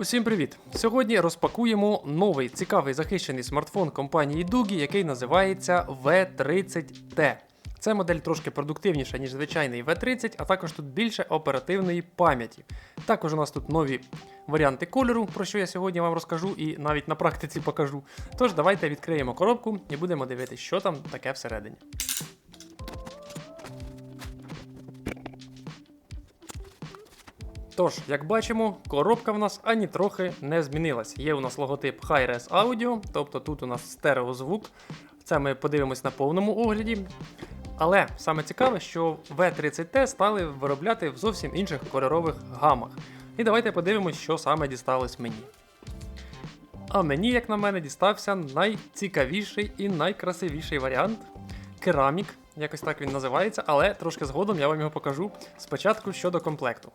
Усім привіт! Сьогодні розпакуємо новий цікавий захищений смартфон компанії Дугі, який називається V30T. Це модель трошки продуктивніша, ніж звичайний V30, а також тут більше оперативної пам'яті. Також у нас тут нові варіанти кольору, про що я сьогодні вам розкажу і навіть на практиці покажу. Тож давайте відкриємо коробку і будемо дивитися, що там таке всередині. Тож, як бачимо, коробка в нас ані трохи не змінилась. Є у нас логотип Hi-Res Audio, тобто тут у нас стереозвук. Це ми подивимось на повному огляді. Але саме цікаве, що V30T стали виробляти в зовсім інших кольорових гамах. І давайте подивимось, що саме дісталось мені. А мені, як на мене, дістався найцікавіший і найкрасивіший варіант керамік, якось так він називається, але трошки згодом я вам його покажу. Спочатку щодо комплекту.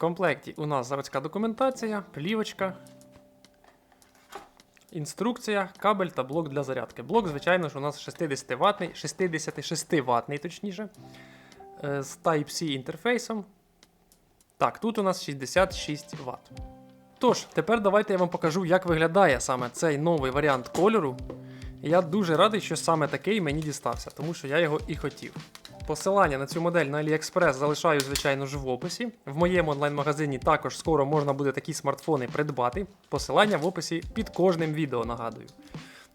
В комплекті у нас заводська документація, плівочка, інструкція, кабель та блок для зарядки. Блок, звичайно ж, у нас 60 ватний, 66 ватний, точніше, е, з Type-C інтерфейсом. Так, тут у нас 66 Вт. Тож, тепер давайте я вам покажу, як виглядає саме цей новий варіант кольору. Я дуже радий, що саме такий мені дістався, тому що я його і хотів. Посилання на цю модель на AliExpress залишаю, звичайно ж, в описі. В моєму онлайн-магазині також скоро можна буде такі смартфони придбати. Посилання в описі під кожним відео нагадую.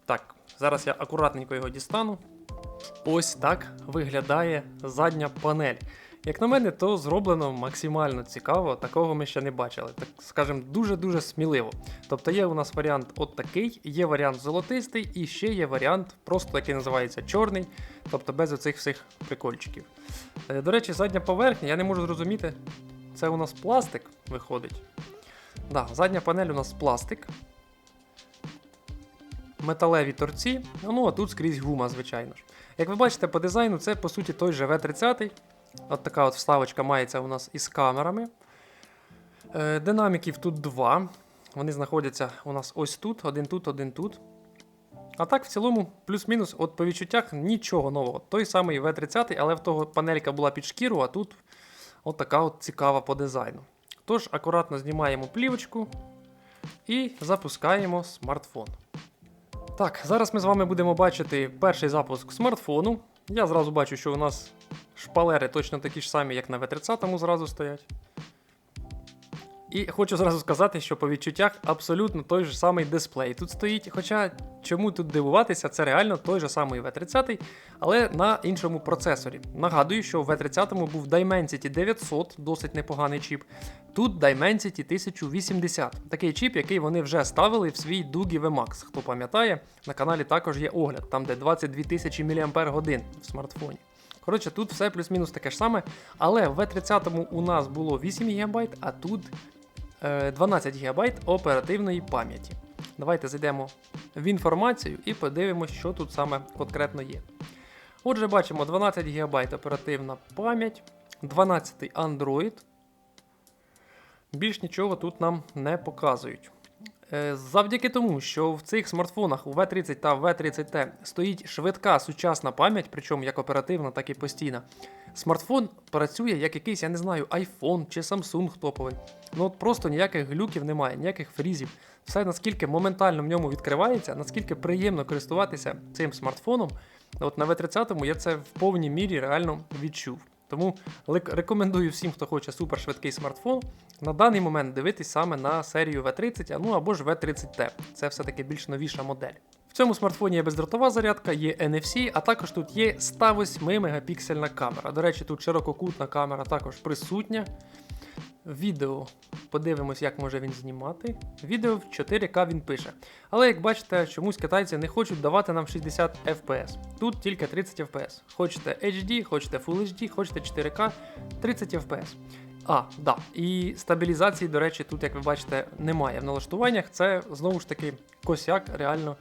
Так, зараз я акуратненько його дістану. Ось так виглядає задня панель. Як на мене, то зроблено максимально цікаво, такого ми ще не бачили. Так скажемо, дуже-дуже сміливо. Тобто є у нас варіант от такий, є варіант золотистий, і ще є варіант, просто який називається чорний, тобто без оцих всіх прикольчиків. Е, До речі, задня поверхня, я не можу зрозуміти, це у нас пластик виходить. Да, задня панель у нас пластик. Металеві торці, ну а тут скрізь гума, звичайно ж. Як ви бачите, по дизайну це по суті той же V30. От така от вставочка мається у нас із камерами. Е, Динаміків тут два. Вони знаходяться у нас ось тут, один тут, один тут. А так, в цілому, плюс-мінус, от по відчуттях нічого нового. Той самий V30, але в того панелька була під шкіру, а тут от така от цікава по дизайну. Тож, акуратно знімаємо плівочку і запускаємо смартфон. Так, зараз ми з вами будемо бачити перший запуск смартфону. Я зразу бачу, що у нас шпалери точно такі ж самі, як на V30 зразу стоять. І хочу зразу сказати, що по відчуттях абсолютно той же самий дисплей тут стоїть. Хоча чому тут дивуватися, це реально той же самий V30, але на іншому процесорі. Нагадую, що в V30 був Dimensity 900, досить непоганий чіп. Тут Dimensity 1080, такий чіп, який вони вже ставили в свій Дугі VMAX. Хто пам'ятає, на каналі також є огляд, там де 22 тисячі мАч в смартфоні. Коротше, тут все плюс-мінус таке ж саме, але в V30 у нас було 8 ГБ, а тут е, 12 ГБ оперативної пам'яті. Давайте зайдемо в інформацію і подивимося, що тут саме конкретно є. Отже, бачимо 12 ГБ оперативна пам'ять, 12 Android. Більш нічого тут нам не показують. Е, Завдяки тому, що в цих смартфонах у V30 та V30T стоїть швидка сучасна пам'ять, причому як оперативна, так і постійна. Смартфон працює як якийсь, я не знаю, iPhone чи Samsung топовий. Ну от просто ніяких глюків немає, ніяких фрізів. Все наскільки моментально в ньому відкривається, наскільки приємно користуватися цим смартфоном. От на V30 я це в повній мірі реально відчув. Тому рекомендую всім, хто хоче супершвидкий смартфон, на даний момент дивитись саме на серію V30, ну або ж V30T. Це все-таки більш новіша модель. В цьому смартфоні є бездротова зарядка, є NFC, а також тут є 108 мегапіксельна камера. До речі, тут ширококутна камера також присутня. Відео подивимось, як може він знімати. Відео в 4К він пише. Але як бачите, чомусь китайці не хочуть давати нам 60 FPS. Тут тільки 30 FPS. Хочете HD, хочете Full HD, хочете 4К, 30 FPS. А, да. І стабілізації, до речі, тут, як ви бачите, немає в налаштуваннях. Це знову ж таки косяк реально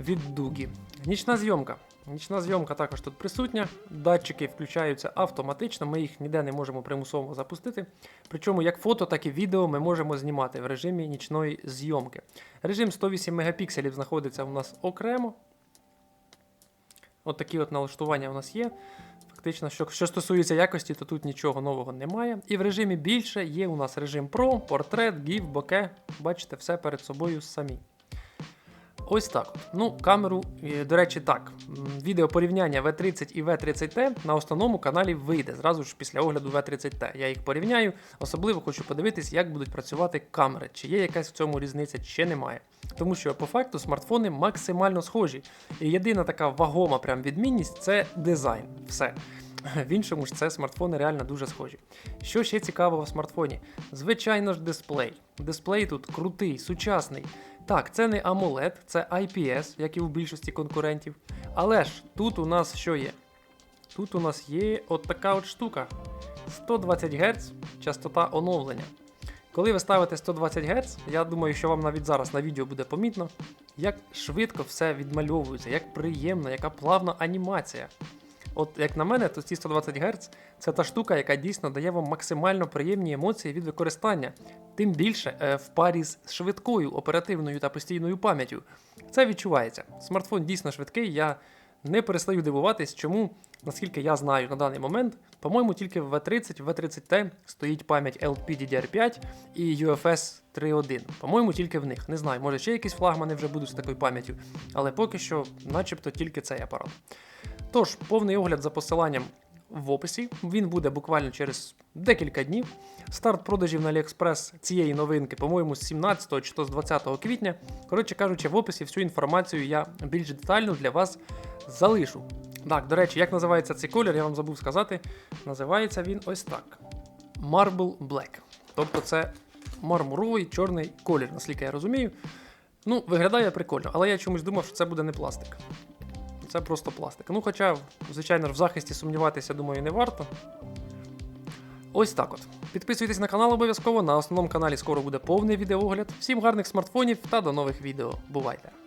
від дугі. Нічна зйомка. Нічна зйомка також тут присутня. Датчики включаються автоматично, ми їх ніде не можемо примусово запустити. Причому як фото, так і відео ми можемо знімати в режимі нічної зйомки. Режим 108 мегапікселів знаходиться у нас окремо. От такі от налаштування у нас є. Фактично, що, що стосується якості, то тут нічого нового немає. І в режимі більше є у нас режим Pro, портрет, GIF, боке. Бачите, все перед собою самі. Ось так. Ну, камеру, е, до речі, так. Відео порівняння V30 і V30T на основному каналі вийде зразу ж після огляду V30T. Я їх порівняю. Особливо хочу подивитись, як будуть працювати камери, чи є якась в цьому різниця, чи немає. Тому що по факту смартфони максимально схожі. І єдина така вагома прям відмінність це дизайн. Все. В іншому ж це смартфони реально дуже схожі. Що ще цікавого в смартфоні? Звичайно ж, дисплей. Дисплей тут крутий, сучасний. Так, це не AMOLED, це IPS, як і в більшості конкурентів. Але ж тут у нас що є? Тут у нас є от така от штука: 120 Гц частота оновлення. Коли ви ставите 120 Гц, я думаю, що вам навіть зараз на відео буде помітно, як швидко все відмальовується, як приємно, яка плавна анімація. От як на мене, то ці 120 Гц це та штука, яка дійсно дає вам максимально приємні емоції від використання. Тим більше е, в парі з швидкою оперативною та постійною пам'яттю. Це відчувається. Смартфон дійсно швидкий. Я не перестаю дивуватись, чому, наскільки я знаю на даний момент, по-моєму, тільки в V30, в V30T стоїть пам'ять LPDDR5 і UFS 3.1. По-моєму, тільки в них. Не знаю, може ще якісь флагмани вже будуть з такою пам'яттю, але поки що, начебто, тільки цей апарат. Тож, повний огляд за посиланням в описі. Він буде буквально через декілька днів. Старт продажів на AliExpress цієї новинки, по-моєму, з 17 чи то з 20 квітня. Коротше кажучи, в описі всю інформацію я більш детально для вас залишу. Так, до речі, як називається цей колір, я вам забув сказати. Називається він ось так: Marble Black. Тобто це мармуровий чорний колір, наскільки я розумію. Ну, виглядає прикольно, але я чомусь думав, що це буде не пластик. Це просто пластик. Ну, хоча, звичайно в захисті сумніватися, думаю, не варто. Ось так от. Підписуйтесь на канал обов'язково. На основному каналі скоро буде повний відеоогляд. Всім гарних смартфонів та до нових відео. Бувайте!